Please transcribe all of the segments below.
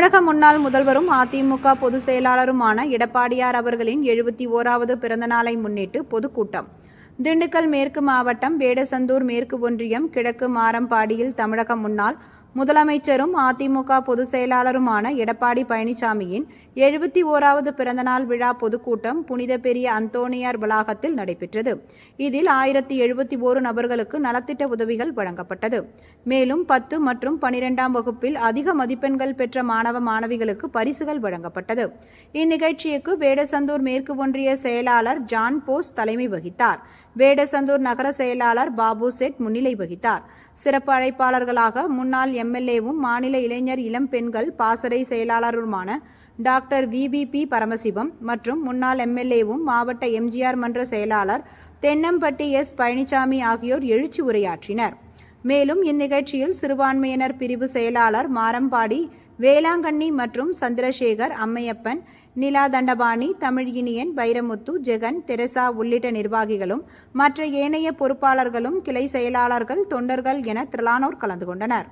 தமிழக முன்னாள் முதல்வரும் அதிமுக பொதுச் செயலாளருமான எடப்பாடியார் அவர்களின் எழுபத்தி ஓராவது பிறந்தநாளை முன்னிட்டு பொதுக்கூட்டம். திண்டுக்கல் மேற்கு மாவட்டம் வேடசந்தூர் மேற்கு ஒன்றியம் கிழக்கு மாரம்பாடியில் தமிழக முன்னாள் முதலமைச்சரும் அதிமுக பொதுச் செயலாளருமான எடப்பாடி பழனிசாமியின் எழுபத்தி ஓராவது பிறந்தநாள் விழா பொதுக்கூட்டம் புனித பெரிய அந்தோணியார் வளாகத்தில் நடைபெற்றது. இதில் ஆயிரத்தி எழுபத்தி ஓரு நபர்களுக்கு நலத்திட்ட உதவிகள் வழங்கப்பட்டது. மேலும் பத்து மற்றும் பனிரெண்டாம் வகுப்பில் அதிக மதிப்பெண்கள் பெற்ற மாணவ மாணவிகளுக்கு பரிசுகள் வழங்கப்பட்டது. இந்நிகழ்ச்சிக்கு வேடசந்தூர் மேற்கு ஒன்றிய செயலாளர் ஜான் போஸ் தலைமை வகித்தார். வேடசந்தூர் நகர செயலாளர் பாபு செட் முன்னிலை வகித்தார். சிறப்பு அழைப்பாளர்களாக முன்னாள் எம்எல்ஏவும் மாநில இளைஞர் இளம் பெண்கள் பாசறை செயலாளருமான டாக்டர் விபிபி பரமசிவம் மற்றும் முன்னாள் எம்எல்ஏவும் மாவட்ட எம்ஜிஆர் மன்ற செயலாளர் தென்னம்பட்டி எஸ் பழனிசாமி ஆகியோர் எழுச்சி உரையாற்றினர். மேலும் இந்நிகழ்ச்சியில் சிறுபான்மையினர் பிரிவு செயலாளர் மாரம்பாடி வேளாங்கண்ணி மற்றும் சந்திரசேகர் அம்மையப்பன் நிலா தண்டபாணி தமிழ் இனியன் வைரமுத்து ஜெகன் தெரசா உள்ளிட்ட நிர்வாகிகளும் மற்ற ஏனைய பொறுப்பாளர்களும் கிளை செயலாளர்கள் தொண்டர்கள் என திரளானோர் கலந்து கொண்டனர்.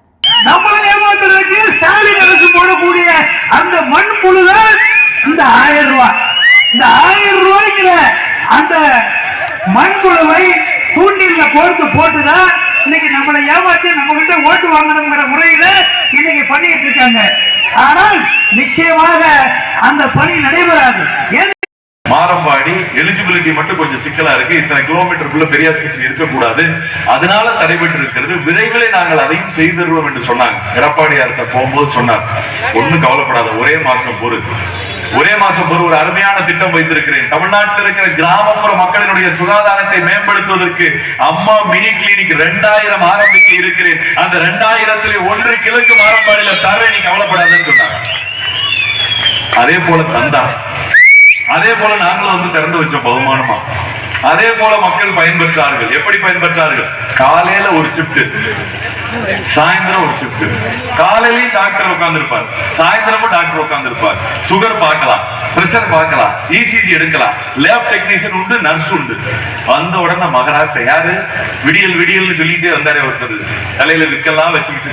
நம்மளை ஏமாத்துறதுக்கு போடக்கூடிய அந்த இந்த ஆயிரம் ரூபாய். இந்த ஆயிரம் ரூபாய்க்குற அந்த மண்புழுவை தூண்டில்ல கோர்த்து போட்டுதான் இன்னைக்கு நம்மளை ஏமாத்தி நம்ம கிட்ட ஓட்டு வாங்கணுங்கிற முறையில இன்னைக்கு பண்ணிட்டு இருக்காங்க. ஆனால் நிச்சயமாக அந்த பணி நடைபெறாது. மாரம்பாடி எலிஜிபிலிட்டி மட்டும் கொஞ்சம் சிக்கலா இருக்கு. இத்தனை கிலோமீட்டருக்குள்ள பெரிய ஆஸ்பத்திரி இருக்கக்கூடாது. அதனால தடைபட்டு இருக்கிறது விரைவில் நாங்கள் அதையும் செய்திருவோம் என்று சொன்னாங்க. எடப்பாடியார்கிட்ட போகும்போது சொன்னார். ஒண்ணும் கவலைப்படாத. ஒரே மாசம் பொறு ஒரே மாசம் ஒரு ஒரு அருமையான திட்டம் வைத்திருக்கிறேன். தமிழ்நாட்டில் இருக்கிற கிராமப்புற மக்களினுடைய சுகாதாரத்தை மேம்படுத்துவதற்கு அம்மா மினி கிளினிக் ரெண்டாயிரம் ஆரம்பிக்க இருக்கிறேன். அந்த ரெண்டாயிரத்திலே ஒன்று கிழக்கு மாரம்பாடியில தரேன் நீ கவலைப்படாதுன்னு சொன்னாங்க. அதே போல தந்தா. அதே போல நாங்களும் வந்து திறந்து வச்சோம் பகுமானமா. அதே போல மக்கள் பயன்பெற்றார்கள். எப்படி பயன்பெற்றார்கள்? காலையில ஒரு ஷிப்ட் சாயந்தரம் ஒரு ஷிஃப்ட் காலையிலயும் டாக்டர் உட்கார்ந்திருப்பார். சாயந்தரமும் டாக்டர் உட்கார்ந்திருப்பார். சுகர் பார்க்கலாம் பிரஷர் பார்க்கலாம் இசிஜி எடுக்கலாம். லேப் டெக்னீஷியன் உண்டு நர்ஸ் உண்டு. வந்த உடனே மகராச யாரு? விடியல் விடியல்னு சொல்லிட்டே வந்தாரே ஒருத்தர். தலையில விற்கலாம் வச்சுக்கிட்டு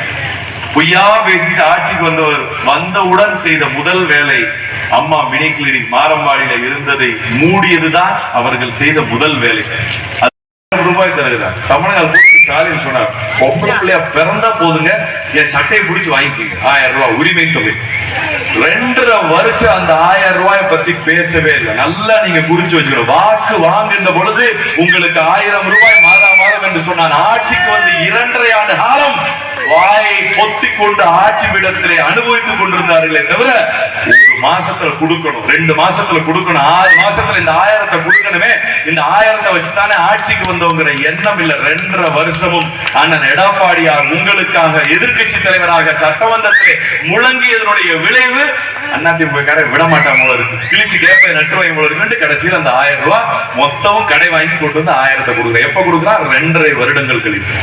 பொய்யா பேசிட்டு ஆட்சிக்கு வந்தவர். வந்தவுடன் செய்த முதல் வேலை அம்மா மினி கிளினிக் மாரம்பாடியில இருந்ததை மூடியதுதான் அவர்கள் செய்த முதல் வேலை. ரூபாய் தருகிறார். சமணங்கள் ஸ்டாலின் சொன்னார் பொம்பளை பிள்ளையா பிறந்தா போதுங்க என் சட்டையை பிடிச்சி வாங்கிக்கோங்க. ஆயிரம் ரூபாய் உரிமை தொகை. ரெண்டரை வருஷம் அந்த ஆயிரம் ரூபாய் பத்தி பேசவே இல்லை. நல்லா நீங்க புரிஞ்சு வச்சுக்கணும். வாக்கு வாங்குகின்ற பொழுது உங்களுக்கு ஆயிரம் ரூபாய் மாதா மாதம் என்று சொன்னான். ஆட்சிக்கு வந்து இரண்டரை ஆண்டு காலம் வாயை பொத்தி கொண்டு ஆட்சி பீடத்திலே அனுபவித்துக் கொண்டிருந்தார்களே தவிர ஒரு மாசத்துல கொடுக்கணும் ரெண்டு மாசத்துல கொடுக்கணும் ஆறு மாசத்துல இந்த ஆயிரத்தை கொடுக்கணுமே இந்த ஆயிரத்தை வச்சுதானே ஆட்சிக்கு வந்தவங்கிற எண்ணம் இல்ல. ரெண்டரை வருஷமும் அண்ணன் எடப்பாடியார் உங்களுக்காக எதிர்க்கட்சி தலைவராக சட்டமன்றத்திலே முழங்கியதனுடைய விளைவு அதிமுக விட மாட்டாங்க போல இருக்கு. கிழிச்சு கேப்பை நட்டுவாங்க போல இருக்கு கடைசியில் அந்த ஆயிரம் ரூபாய் மொத்தமும் கடை வாங்கி கொண்டு வந்து ஆயிரத்தை கொடுக்குறேன். எப்ப கொடுக்குறா ரெண்டரை வருடங்கள் கழித்து.